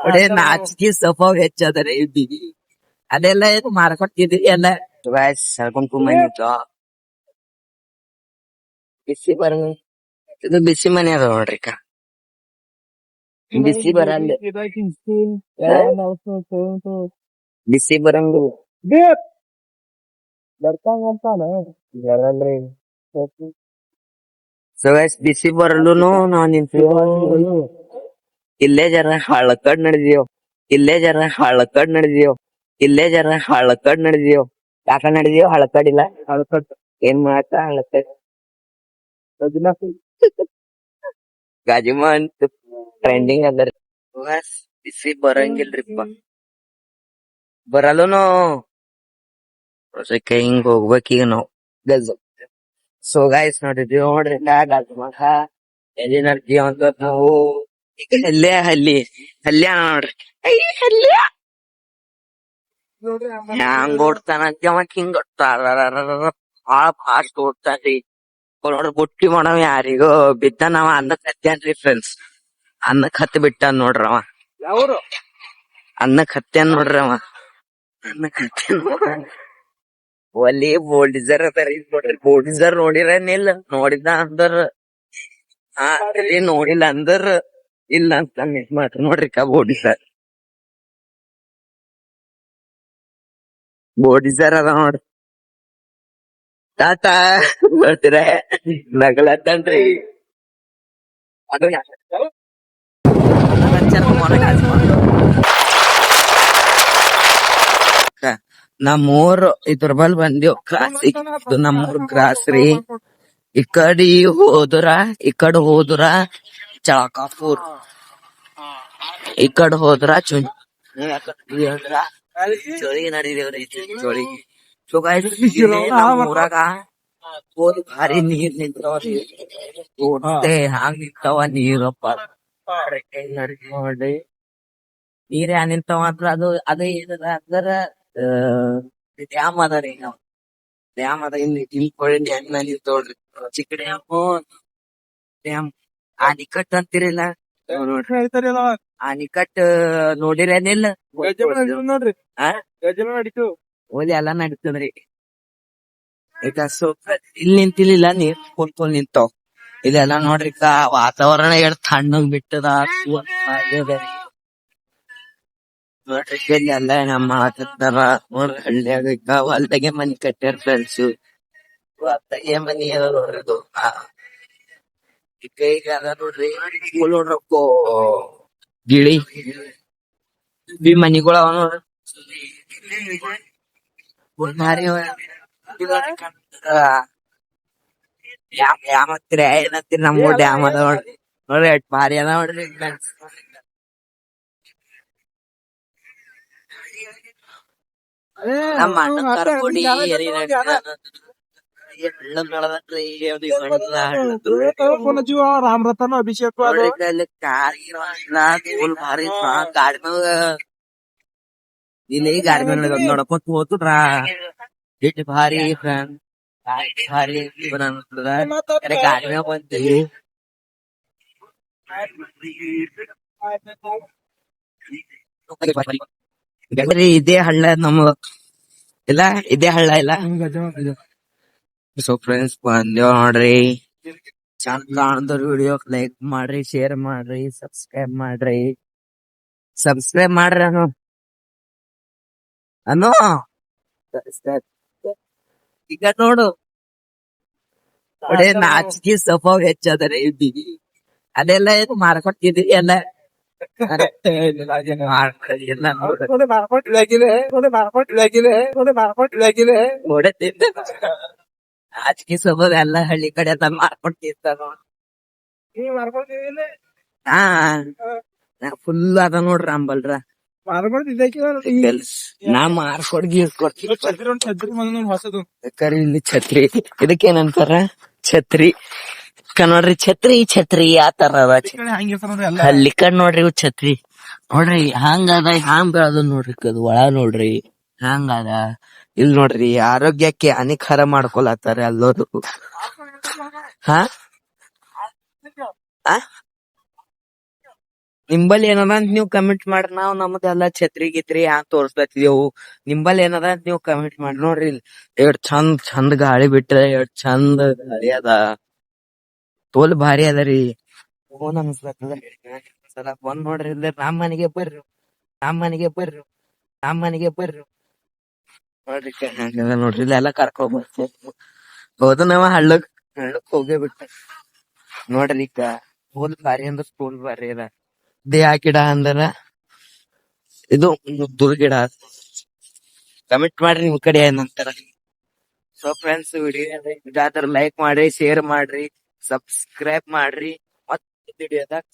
ಒಡೆ ನಾಚಿಕೆ ಸ್ವಭಾವ ಹೆಚ್ಚದರಿ ಬಿಗಿ ಅದೆಲ್ಲ ಏನು ಮಾರ್ಕೊಟ್ಟಿದ್ರಿ ಎಲ್ಲ ಗಾಯ್ಸ್ ಹೇಳ್ಕೊಂಡ್ ಬಂದಿತ್ತು ಬಿಸಿ ಬರ ಇದು ಬಿಸಿ ಮನೆ ಅದ ನೋಡ್ರಿ ಅಕ್ಕ. ಬಿಸಿ ಬರಲ್ಲ ಬಿಸಿ ಬರಂಗ ಸೊ ಗೈಸ್ ಬಿಸಿ ಬರಲ್ಲೂನು ನಾವ್ ನಿಂತೀವಿ ಇಲ್ಲೇ ಜರ ಹಳ್ಳಕಡ್ ನಡೆದಿಯೋ? ಇಲ್ಲೇ ಜರ ಹಳ್ಳಕಡ್ ನಡೆದಿಯೋ? ಇಲ್ಲೇ ಜರ ಹಳ್ಳಕಡ್ ನಡೆದಿಯೋ? ಯಾಕ ನಡೆದೀವ್ ಹಳ್ಳಕಡ್ ಇಲ್ಲ? ಏನ್ ಮಾಡತ್ತ ಹಳ್ಳಕಡ್ ಗಾಜಿಮ ಅಂತ ಟ್ರೆಂಡಿಂಗ್ ಅದರ ಬಸ್ ಬರಂಗಿಲ್ರಿಪ್ಪ. ಬರಲ್ಲೂನು? ವರ್ಷಕ್ಕೆ ಹಿಂಗ್ ಹೋಗ್ಬೇಕೀಗ ನಾವು. ಗಲ್ಸ್ ಸೊ ಗಾಯ್ಸ್ ನೋಡಿದ್ವಿ ನೋಡ್ರಿ ಗಲ್ಸ್ ಎಲ್ಲಿ ಎನರ್ಜಿ ಅಂತ ನಾವು ಈಗ ಹಲ್ಲೆ. ಹಲ್ಲಿ ಹಲ್ಯ ನೋಡ್ರಿ. ಐ ಹಲ್ಯ ಹ್ಯಾಂಗ್ ಓಡ್ತಾನ ಜಮಕ್ ಹಿಂಗ್ ಭಾಳ ಫಾಸ್ಟ್ ಓಡ್ತಾನ್ರಿ. ನೋಡ್ರಿ ಬುಟ್ಟಿ ಮಾಡವ ಯಾರಿಗೋ. ಬಿದ್ದ ನಾವ ಅನ್ನಕ್ ಹತ್ಯಾನ್ರಿ ಫ್ರೆಂಡ್ಸ್ ಅನ್ನಕ್ ಹತ್ತಿ ಬಿಟ್ಟ ನೋಡ್ರಿ ಅವ. ಯಾವ್ರು? ಅನ್ನಕ್ ಹತ್ಯಾನ್ ನೋಡ್ರಿ ಅವ. ಅನ್ನಕ್ ಹತ್ಯಾನ್ ನೋಡ್ರಿ ಒಲಿ ಬೋಲ್ಡಿಸರ್ ಅದಾರಿ ನೋಡ್ರಿ. ಬೋಲ್ಡಿಸರ್ ನೋಡಿರೇನಿಲ್ಲ ನೋಡಿದ ಅಂದ್ರ. ಹಾ ನೋಡಿಲ್ಲ ಅಂದರ್. ಇಲ್ಲ ಅಂತ ಮಾಡ್ರಿ ನೋಡ್ರಿ ಕಾ ಬೋಡಿ ಸರ್ ಅದ ನೋಡ್ರಿ. ತಾತ ನೋಡ್ತೀರ? ನಗಳತ್ತನ್ರಿ ಅದು ನಮ್ಮೂರ್ ಇದ್ರ ಬಲ್ ಬಂದಿವ್ ಕ್ರಾಸ್ ಇದು ನಮ್ಮೂರ್ ಕ್ರಾಸ್ ರೀ. ಈ ಕಡೆ ಹೋದ್ರ ಈ ಕಡೆ ಹೋದ್ರ ಚಳಕಾಪುರ್ ಈ ಕಡೆ ಹೋದ್ರ ಚುನ್ ಹೋದ್ರ? ಚಳಿ ನಡೀದೇವ್ರಿ ಚಳಿ. ಇಲ್ಲಿ ಊರಾಗ ಭಾರಿ ನೀರ್ ನಿಂತಾವ್ರಿ ಓಡ್ತೆ ಹಂಗ್ ನಿಂತಾವ ನೀರಪ್ಪ ನೋಡಿ. ನೀರ್ ನಿಂತಾವ ಅಂದ್ರ ಅದು ಅದ ಏನದ ಅಂದ್ರ ಡ್ಯಾಮ್ ಅದ ರೀ ನಾವ್ ಡ್ಯಾಮ್ ಅದ ಇಲ್ಲಿ ತಿಳ್ಕೊಳ್ಳಿ ಡ್ಯಾಮ್ನಲ್ಲಿ ನಿಂತೋಡ್ರಿ ಚಿಕ್ಕ ಡ್ಯಾಮ್. ಡ್ಯಾಮ್ ಆ ನಿಕಟ್ ಅಂತಿರಲ್ಲ? ಹೇಳ್ತಾರಲ್ಲ ಆ ನಿಕಟ್ ನೋಡಿರೇನಿಲ್ಲ ನೋಡ್ರಿ. ನಡೀತು. ಓಲಿ ಎಲ್ಲಾ ನಡೀತದ್ರಿ ಈಗ ಸೊ ಇಲ್ಲಿ ನಿಂತಿಲಿಲ್ಲ ನೀರ್ ಕುಂತ್ಕೊಂಡ್ ನಿಂತಾವ್ ಇದೆಲ್ಲ ನೋಡ್ರಿ ವಾತಾವರಣ ಎಷ್ಟ್ ತಣ್ಣಗ್ ಬಿಟ್ಟದ. ನೋಡ್ರಿ ಎಲ್ಲ ನಮ್ಮ ಮಾತಾಡ್ತಾರ. ನೋಡ್ರಿ ಹಳ್ಳಿಯಾಗ ಹೊಲ್ದಾಗೆ ಮನಿ ಕಟ್ಟ್ಯಾರ ಫ್ರೆಂಡ್ಸ್ ಹೊಲ್ದಾಗೆ ಮನಿ ನೋಡ್ರಿ ಇದು ಆ. ಈಗ ಈಗ ಅದ ನೋಡ್ರಿ ಇವ್ ನೋಡ್ರಪ್ಪೋ ಗಿಳಿ ಈ ಮನಿಗಳ ಅವ ನೋಡ್ರಿ ಫುಲ್ ಭಾರಿ ಅವ. ಇದು ನೋಡ್ರಿ ಕಣ್ಣ. ಡ್ಯಾಮ್ ಡ್ಯಾಮ್ ಹತ್ತಿರ ಏನತ್ತೀರಿ ನಮ್ಮ ಡ್ಯಾಮ್ ಅದ ನೋಡ್ರಿ ನೋಡ್ರಿ ಎಷ್ಟ್ ಭಾರಿ ಅದ ನೋಡ್ರಿ friends. ನಮ್ಮ ಅಣ್ಣ ಕರ್ಕೊಂಡಿ ಎರಿ ಜೀವ ರಾಮ್ ರತನ ಅಭಿಷೇಕ್ ಅದು ಭಾರಿ ಗಾಡಿ ಇಲ್ಲಿ ಗಾಡಿ ಮೇಲೆ ನೋಡಕೊಂತ ಹೋತುಡ್ರ ಇಟ್ ಭಾರಿ ಫ್ರೆಂಡ್ ಭಾರಿ ಜೀವನ ಅನ್ಸ್ತದ ಅರೆ ಗಾಡಿ ಮ್ಯಾಗ ಬಂತೀವಿ ಬರೀ ಇದೇ ಹಳ್ಳ ನಮ್ಮ ಇಲ್ಲ ಇದೇ ಹಳ್ಳ ಇಲ್ಲ ಸೊ ಫ್ರೆಂಡ್ಸ್ ಬಂದೇವ್ ನೋಡ್ರಿ ಚಂದ ಕಾಣದವ್ರ ವಿಡಿಯೋ ಲೈಕ್ ಮಾಡ್ರಿ ಶೇರ್ ಮಾಡ್ರಿ ಸಬ್ಸ್ಕ್ರೈಬ್ ಮಾಡ್ರಿ. ಸಬ್ಸ್ಕ್ರೈಬ್ ಮಾಡ್ರಿ ಅನು ಅನು ಈಗ ನೋಡು. ನಾಚಿಕೆ ಸ್ವಭಾವ ಹೆಚ್ಚದರಿ ಬಿಗಿ ಅದೆಲ್ಲ ಏನು ಮಾರ್ಕೊಟ್ಟಿದ್ರಿ ಎಲ್ಲ? ಮಾರ್ಕೊಟ್ಟಿಲ್ಲ ಮಾರ್ಕೊಟ್ಟಿಲ್ಲ ನೋಡೆ ತಿಂದೆ. ನಾಚಿಕೆ ಸ್ವಭಾವ ಎಲ್ಲ ಹಳ್ಳಿ ಕಡೆ ಎಲ್ಲ ಮಾರ್ಕೊಟ್ಟಿರ್ತಾರ ಹಾ. ಫುಲ್ ಅದ ನೋಡ್ರಿ ಅಂಬಲ್ರ. ನಾ ಮಾರ್ಕೊಡ್ ಹೊಸದು. ಬೇಕಾರೆ ಇಲ್ಲಿ ಛತ್ರಿ. ಇದಕ್ಕೇನಂತಾರ? ಛತ್ರಿ. ನೋಡ್ರಿ ಛತ್ರಿ ಛತ್ರಿ ಆ ತರ ಅಲ್ಲಿ ಕಣ್ ನೋಡ್ರಿ ಇವ್ ಛತ್ರಿ. ನೋಡ್ರಿ ಹಂಗ ಅದ ಹಾಂಗ್ ಬೆಳದ ನೋಡ್ರಿ ಒಳ ನೋಡ್ರಿ. ಅದ ಇಲ್ ನೋಡ್ರಿ, ಆರೋಗ್ಯಕ್ಕೆ ಹಾನಿಕರ ಮಾಡ್ಕೊಳತ್ತಾರ ಎಲ್ಲರೂ. ಹಾ? ನಿಂಬಲ್ ಏನದ ಅಂತ ನೀವು ಕಮೆಂಟ್ ಮಾಡ್ರಿ, ನಾವ್ ನಮ್ದೆಲ್ಲ ಛತ್ರಿ ಗಿತ್ರಿ ಯಾಕೆ ತೋರ್ಸ್ಲತ್ತಿದೇವು. ನಿಂಬಲ್ ಏನದ ಅಂತ ನೀವು ಕಮೆಂಟ್ ಮಾಡಿ ನೋಡ್ರಿ ಎಷ್ಟ್ ಚಂದ್ ಚಂದ್ ಗಾಳಿ ಬಿಟ್ಟ ಎಷ್ಟ್ ಚಂದ ಗಾಳಿ ಅದ. ತೋಲ್ ಭಾರಿ ಅದರಿ ಫೋನ್ ಅನ್ಸ್ಲತ್ತದ ಸಲ ಫೋನ್ ನೋಡ್ರಿ ಇಲ್ಲ ರಾಮ್ ಮನೆಗೆ ಬರ್ರಿ. ರಾಮ್ ಮನೆಗೆ ಬರ್ರಿ. ರಾಮ್ ಬರ್ರಿ. ನೋಡ್ರಿ ಹಂಗದ ನೋಡ್ರಿ. ಇಲ್ಲೆಲ್ಲ ಕರ್ಕೊಂಡ್ ಹೋದ ನಾವ ಹಳ್ಳಕ್. ಹಳ್ಳಕ್ ಹೋಗೇ ಬಿಟ್ಟ. ನೋಡ್ರಿ ಈಗ ಸ್ಕೂಲ್ ಬಾರಿ ಅಂದ್ರ ಸ್ಕೂಲ್ ಬಾರಿ ಅದ. ದೇಹ ಗಿಡ ಅಂದ್ರ ಇದು ಮುದ್ದುಲ್ ಗಿಡ. ಕಮೆಂಟ್ ಮಾಡ್ರಿ ನಿಮ್ ಕಡೆ ಏನಂತಾರ. ಸೊ ಫ್ರೆಂಡ್ಸ್ ವಿಡಿಯೋ ಇದಾದ್ರ ಲೈಕ್ ಮಾಡ್ರಿ ಶೇರ್ ಮಾಡ್ರಿ ಸಬ್ಸ್ಕ್ರೈಬ್ ಮಾಡ್ರಿ. ಮತ್ತೆ ವಿಡಿಯೋದಾಗ